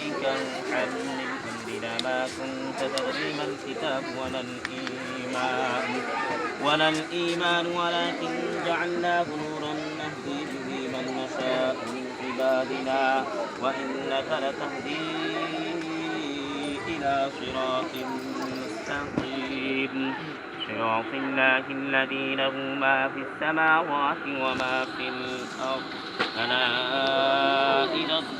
عليك من أمرنا ما كنت تدري ما الكتاب ولا الإيمان. ولا الإيمان ولكن جعلناه نورا نهدي به من نشاء من عبادنا. وإنك لتهدي إلى صراط مستقيم. صراط الله الذي له ما في السماوات وما في الأرض. ألا إلى تصير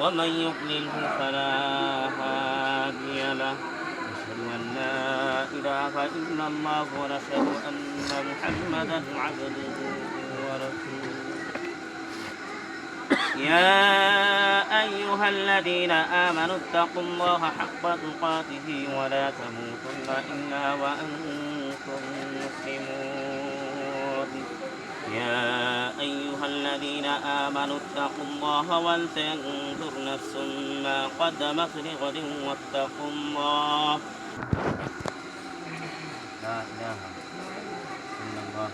ومن يضلله فلا هادي له. نشهد أن لا إله إلا الله ونشهد أن محمدا عبده ورسوله. يا أيها الذين آمنوا اتقوا الله حق تقاته ولا تموتن إلا وأنتم مسلمون. يا أيها الذين آمنوا اتقوا الله ولتنظر نفس ما قدمت لغد واتقوا الله. لا إله إلا الله.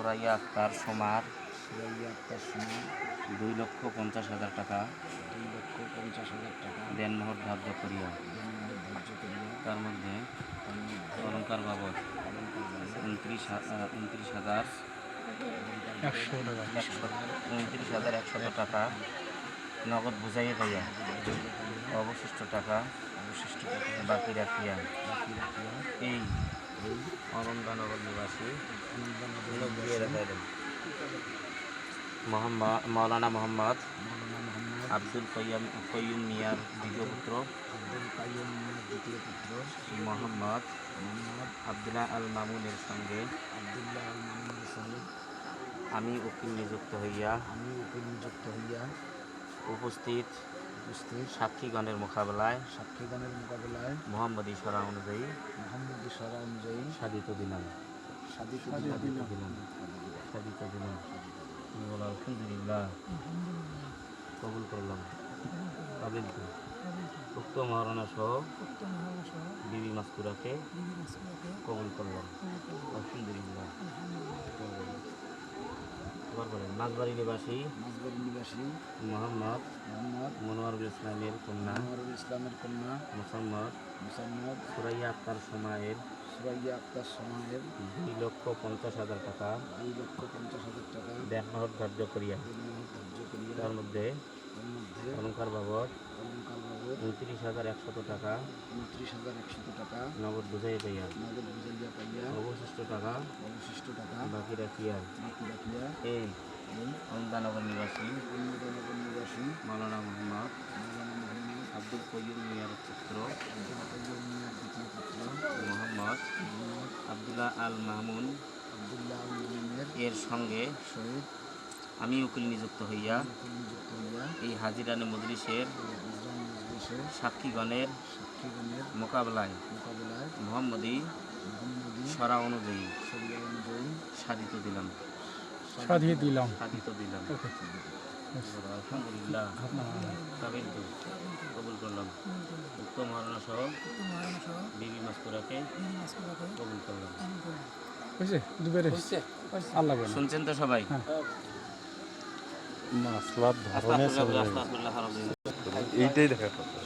সুরাইয়া আক্তার সোমার। সুরাইয়া আক্তার সময় দুই লক্ষ পঞ্চাশ হাজার টাকা। দুই লক্ষ পঞ্চাশ হাজার টাকা। দেনমোহর ধার্য করিয়া। ধার্য করিয়া। তার মধ্যে অলঙ্কার বাবদ উনত্রিশ উনত্রিশ হাজার। একশো উনত্রিশ হাজার একশত টাকা। নগদ বুঝাইয়া পাইয়া অবশিষ্ট টাকা অবশিষ্ট টাকা। বাকি রাখিয়া। বাকি রাখিয়া। এই এই নিবাসী। মৌলানা মোহাম্মদ আব্দুল কয়্যম কয়্যুম মিয়ার দ্বিতীয় পুত্র। আব্দুল কাইয়ুম দ্বিতীয় পুত্র। মোহাম্মদ মোহাম্মদ আবদুল্লাহ আল মামুনের সঙ্গে। আমি উকিল নিযুক্ত হইয়া আমি উকিল নিযুক্ত হইয়া উপস্থিত সাক্ষীগণের মোকাবেলায় সাক্ষীগণের মোকাবেলায় মোহাম্মদ ইশরা অনুযায়ী মোহাম্মদ ইশারা অনুযায়ী সাধিত দিলাম সাদিত দিলাম সাধিত দিলাম আলহামদুলিল্লাহ। কবুল করলাম। কাবিল তো? উক্ত মহারণা সহ বিবি মাস্কুরাকে কবুল করলাম। আলহামদুলিল্লাহ। এবার বলেন মাঝবাড়ি নিবাসী মাঝবাড়ি নিবাসী মোহাম্মদ। মোহাম্মদ। মনোয়ারুল ইসলামের কন্যা। মনোয়ারুল ইসলামের কন্যা। মোসাম্মদ। মুসাম্মদ। সুরাইয়া আক্তার সময়ের সুরাইয়া আক্তার সময়ের দুই লক্ষ পঞ্চাশ হাজার টাকা। দুই লক্ষ পঞ্চাশ হাজার টাকা। করিয়া। ধার্য করিয়া। তার মধ্যে অলঙ্কার বাবদ উনত্রিশ হাজার একশত টাকা উনত্রিশ হাজার একশত টাকা নগদ বুঝাই পাইয়া। নগদ বুঝাইয়া পাইয়া অবশিষ্ট টাকা অবশিষ্ট টাকা বাকি রাখিয়া। বাকি রাখিয়া এই অন্দানগর নিবাসী অন্যতম নিবাসী মৌলানা মোহাম্মদ মৌলানা মোহাম্মদ আব্দুল কয়ুম মিয়ার পুত্র আব্দুল কাইয়ুম মিয়ার দ্বিতীয় পুত্র মোহাম্মদ আবদুল্লাহ আল মাহমুন আবদুল্লাহ আল মামুনের এর সঙ্গে শহীদ আমি উকিল নিযুক্ত হইয়া উকিল নিযুক্ত হইয়া এই হাজিরানে মজলিসের সাক্ষীগণের সাক্ষীগণের মোকাবেলায় মোকাবেলায় মোহাম্মদী সরা অনুযায়ী সাধিত দিলাম। সাধিয়ে দিলাম। সাধিত দিলাম। আলহামদুলিল্লাহ। কাবিল কবুল করলাম। উক্ত মহারণা সহ বিবি মাস্কুরাকে কবুল করলাম। বুঝছে দুবারে শুনছেন তো সবাই? মাসলার ধরনের। এইটাই দেখা কথা।